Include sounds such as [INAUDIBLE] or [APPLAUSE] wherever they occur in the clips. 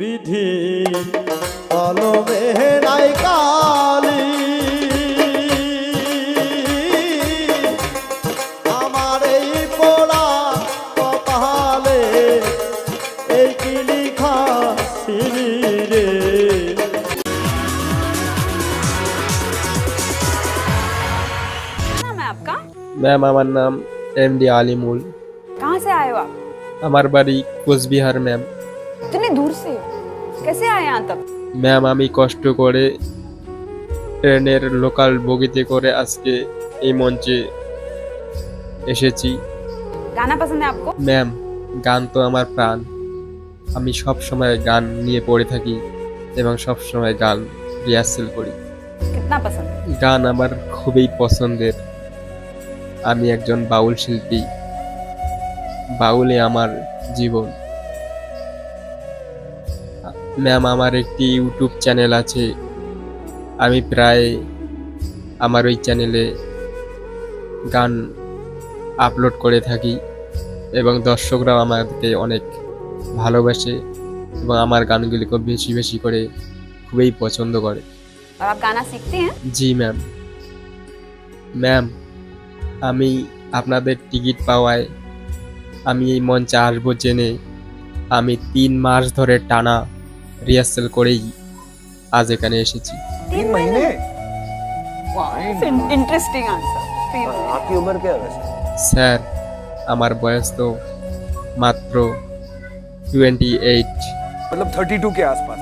বিধি কলমে নাই কালি আমার এই পোড়া কপালে এই কি লিখা ছিলি রে नाम है आपका ম্যাম আমার নাম এম ডি আলিমুল कहाँ से आए हो आप আমার বাড়ি কোচবিহার ম্যাম इतनी दूर से कैसे आए यहाँ तक ম্যাম আমি কষ্ট করে ট্রেনের লোকাল বগিতে করে আজকে এই মঞ্চে এসেছি गाना पसंद है आपको ম্যাম গান তো আমার প্রাণ আমি সব সময় গান নিয়ে পড়ে থাকি এবং সব সময় গান রিহার্সেল করি कितना पसंद গান আমার খুবই পছন্দের আমি একজন বাউল শিল্পী বাউলে আমার জীবন ম্যাম আমার একটি ইউটিউব চ্যানেল আছে আমি প্রায় আমার ওই চ্যানেলে গান আপলোড করে থাকি এবং দর্শকরাও আমাকে অনেক ভালোবাসে এবং আমার গানগুলিকে বেশি বেশি করে খুবই পছন্দ করে और आप गाना सीखते हैं জি ম্যাম ম্যাম আমি আপনাদের টিকিট পাওয়ায় আমি এই মঞ্চে আসবো জেনে আমি তিন মাস ধরে টানা রিহার্সেল করেই আজ এখানে এসেছি तीन महीने इंटरेस्टिंग आंसर तीन हाँ, आपकी उम्र क्या है वैसे স্যার আমার বয়স তো মাত্র টোয়েন্টি এইট मतलब थर्टी टू के आसपास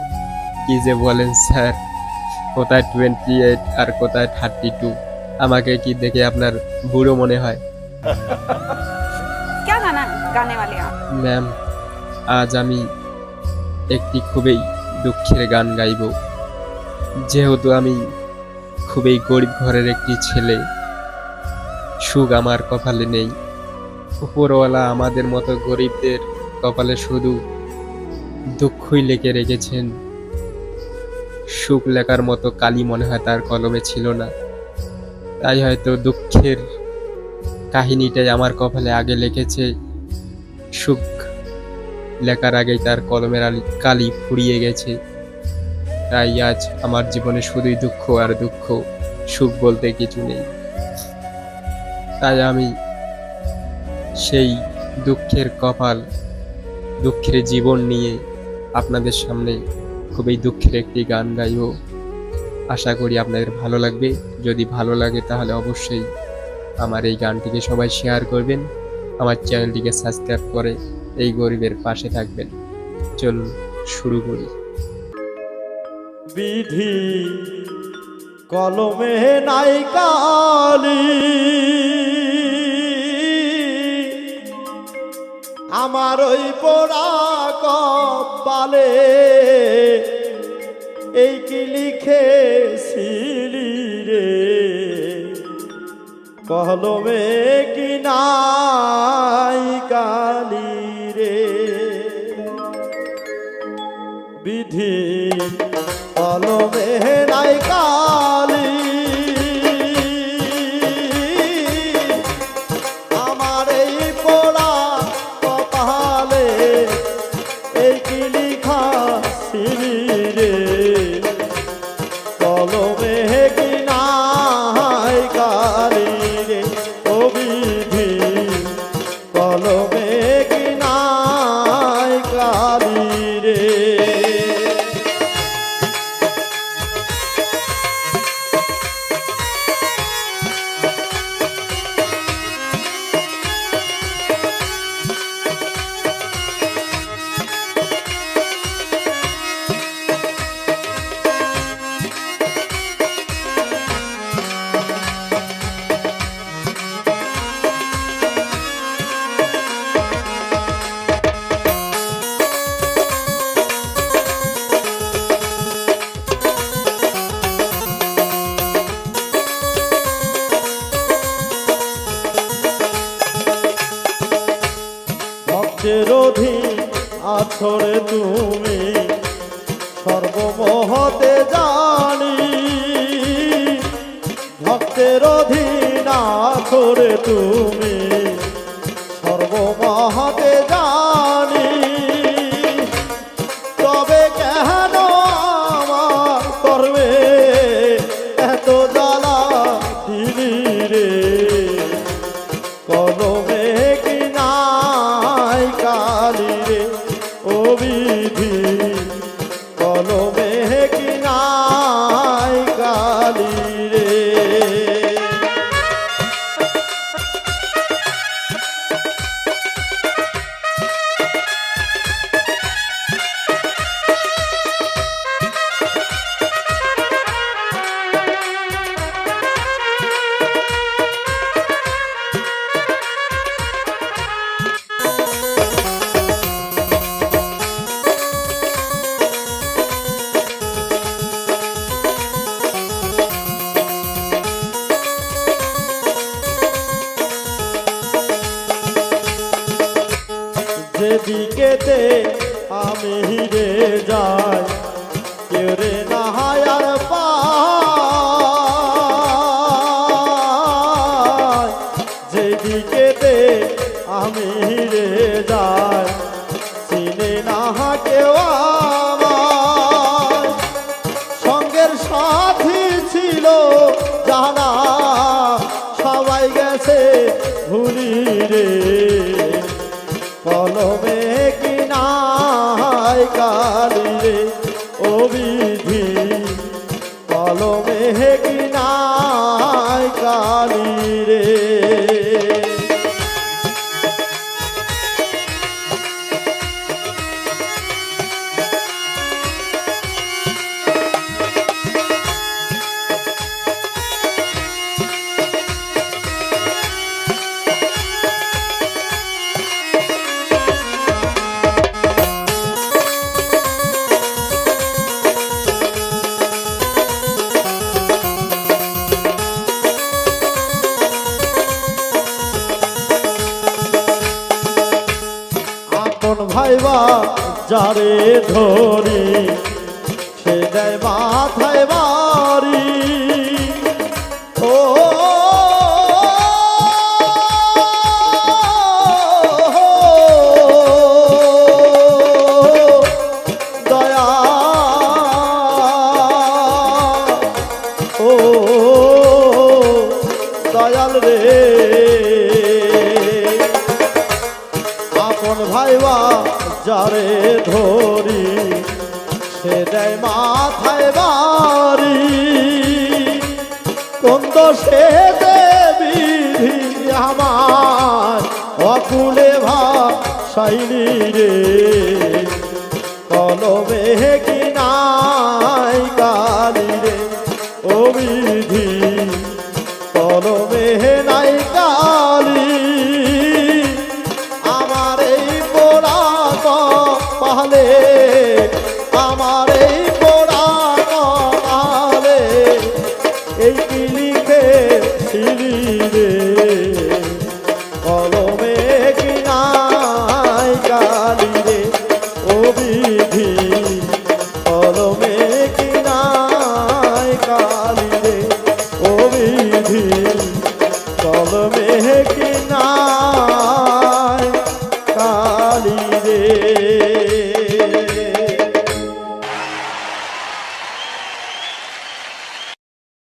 কি যে বলেন স্যার কোথায় টোয়েন্টি এইট আর কোথায় থার্টি টু আমাকে কি দেখে আপনার বুড়ো মনে হয় [LAUGHS] क्या गाना गाने वाले हैं आप ম্যাম আজ আমি একটি খুবই দুঃখের গান গাইব। যেহেতু আমি খুবই গরিব ঘরের একটি ছেলে, সুখ আমার কপালে নেই। উপরওয়ালা আমাদের মতো গরিবদের কপালে শুধু দুঃখই লেখে রেখেছেন। সুখ লেখার মতো কালি মনে হয় তার কলমে ছিল না। তাই হয়তো দুঃখের কাহিনীটাই আমার কপালে আগে লিখেছে, সুখ লেখার আগেই তার কলমের কালি ফুরিয়ে গেছে। তাই আজ আমার জীবনে শুধুই দুঃখ আর দুঃখ, সুখ বলতে কিছু নেই। তাই আমি সেই দুঃখের কপাল, দুঃখের জীবন নিয়ে আপনাদের সামনে খুবই দুঃখের একটি গান গাইব। আশা করি আপনাদের ভালো লাগবে। যদি ভালো লাগে তাহলে অবশ্যই আমার এই গানটিকে সবাই শেয়ার করবেন। আমার চ্যানেলটিকে সাবস্ক্রাইব করে এই গরিবের পাশে থাকবেন। চলুন, শুরু করি। বিধি, কলমে নাই কালি। আমার ওই পোড়া কপালে এই কি লিখেছিলি রে? কলমে কি ভক্তের অধীন আছরে তুমি সর্বমহতে জানি। ভক্তের অধীন আছরে তুমি যেতে আমি রে। মাথায় বা যারে ধরি সে দেয় মাথায় বাড়ি। ধরি সে দেয় মাথায় বাড়ি। কোন সে দেবী আমার? অকুলে ভাব শৈলী রে কলমে Caralho